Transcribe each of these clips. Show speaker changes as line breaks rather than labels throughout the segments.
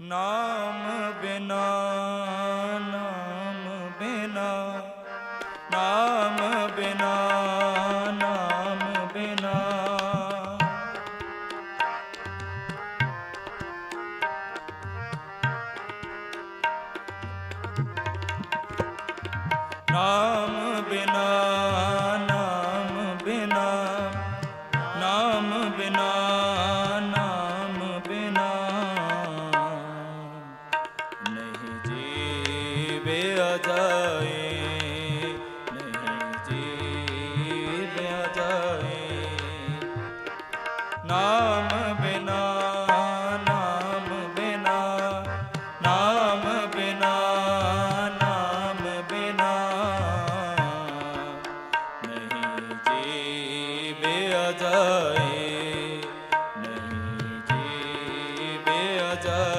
ਨਾਮ ਬਿਨਾ ਨਾਮ ਬਿਨਾ ਨਾਮ ਬਿਨਾ ਨਾਮ ਬਿਨਾ। ਨਾਮ ਬਿਨਾ ਨਾਮ ਬਿਨਾ ਨਾਮ ਬਿਨਾ ਨਾਮ ਬਿਨਾ ਨਾਮ ਬਿਨਾ। ਨਹੀਂ ਜੀਵੇ ਜਾਏ ਨਹੀਂ ਜੀਵੇ ਜਾਏ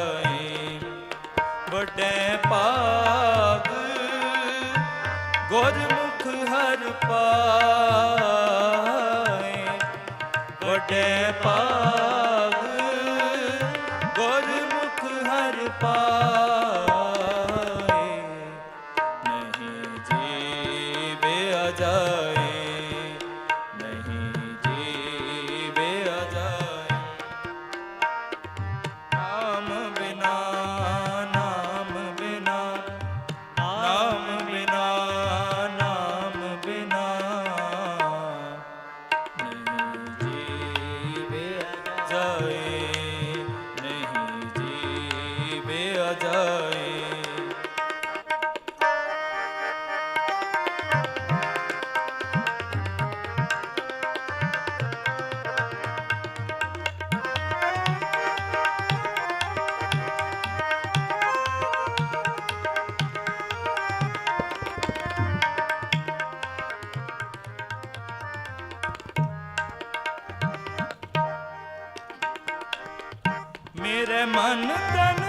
ਤਨ ਤਨ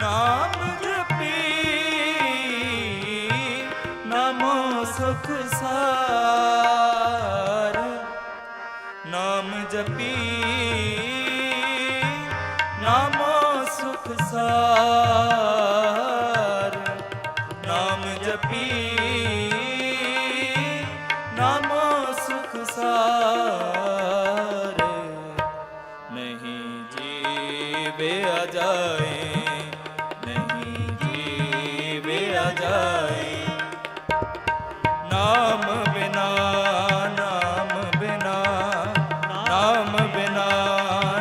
ਨਾਮ ਜਪੀ ਨਾਮੋ ਸੁਖ ਸਾਰ। ਨਾਮ ਜਪੀ ਨਾਮ ਸੁਖ ਸਾਰ। ਨਾਮ ਬਿਨਾ ਨਾਮ ਬਿਨਾ ਨਾਮ ਬਿਨਾ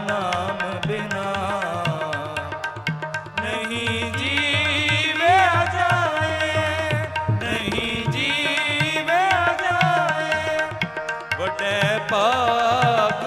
ਨਾਮ ਬਿਨਾ। ਨਹੀਂ ਜੀਵੇ ਜਾਏ ਨਹੀਂ ਜੀਵੇ ਜਾਏ ਵੱਡੇ ਭਾਗ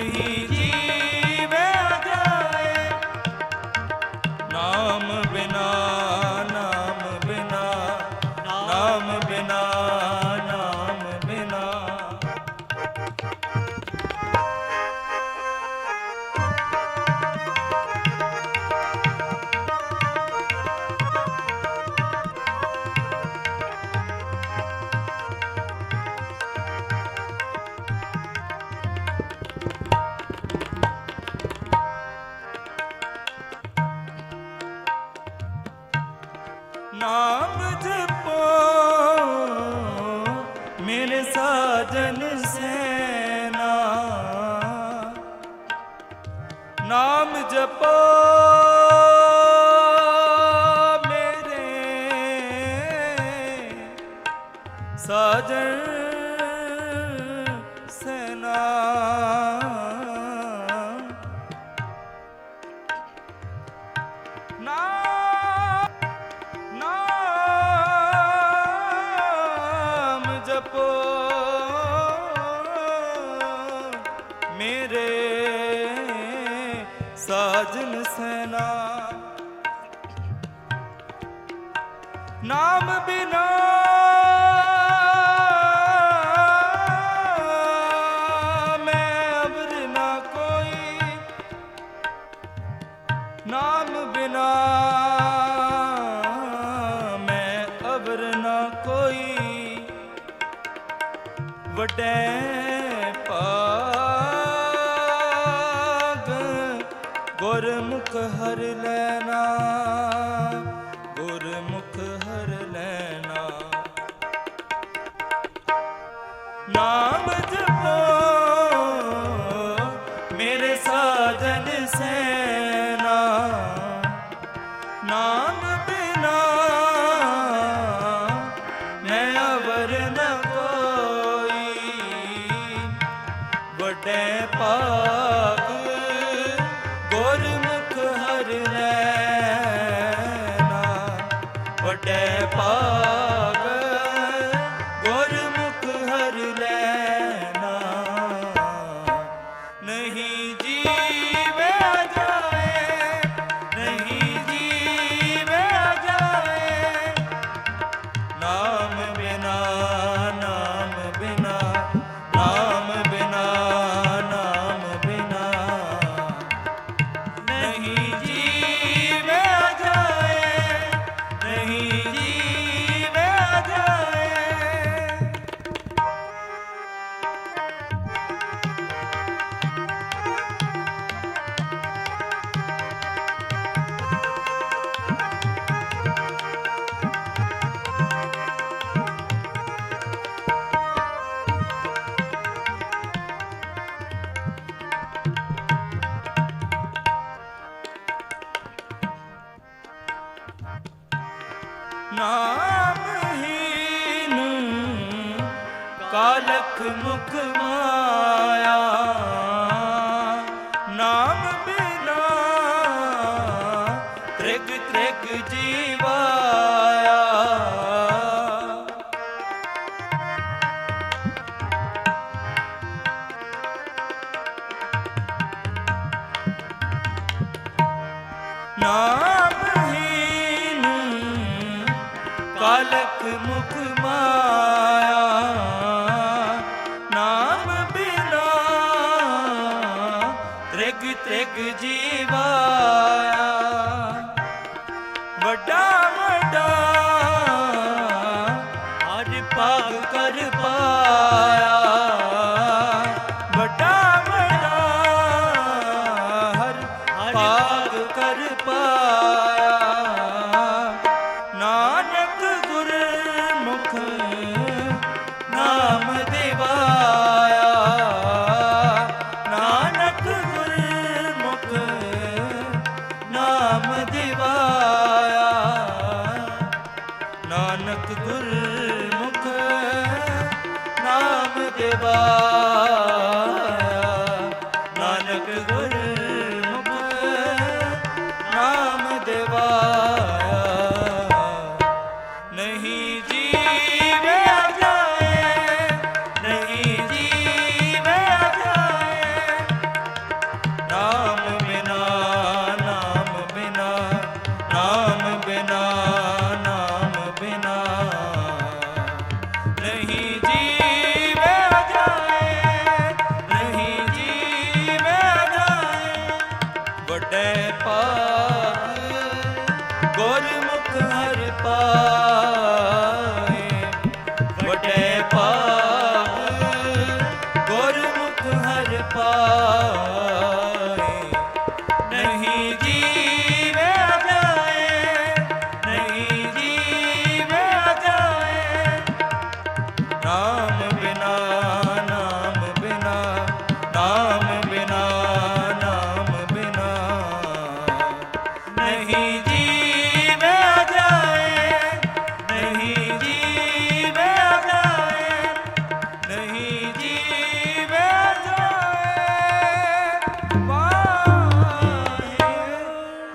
नहीं ਸਾਜਨ ਸੈਨਾ। ਨਾਮ ਬਿਨਾ ਮੈਂ ਅਵਰ ਨਾ ਕੋਈ। ਨਾਮ ਬਿਨਾ ਮੈਂ ਅਵਰ ਨਾ ਕੋਈ। ਵਡੈ ਗੁਰਮੁਖ ਹਰ ਲੈਣਾ, ਗੁਰਮੁਖ ਹਰ ਲੈਣਾ। ਨਾਮ ਜਪੋ ਸੈਨਾ। ਨਾਮ ਬਿਨਾ ਮੈਂ ਕੋਈ। ਵੱਡੇ ਪਾ ਜੀਵੇ ਜਾਏ ਨਾਮ ਬਿਨਾ ਤ੍ਰਿਗ ਤ੍ਰਿਗ ਜੀਵਾਇਆ। ਨਾਮ ਹੀ ਕਲਖ ਮੂ ਭਾਗ ਕਰ ਪਾ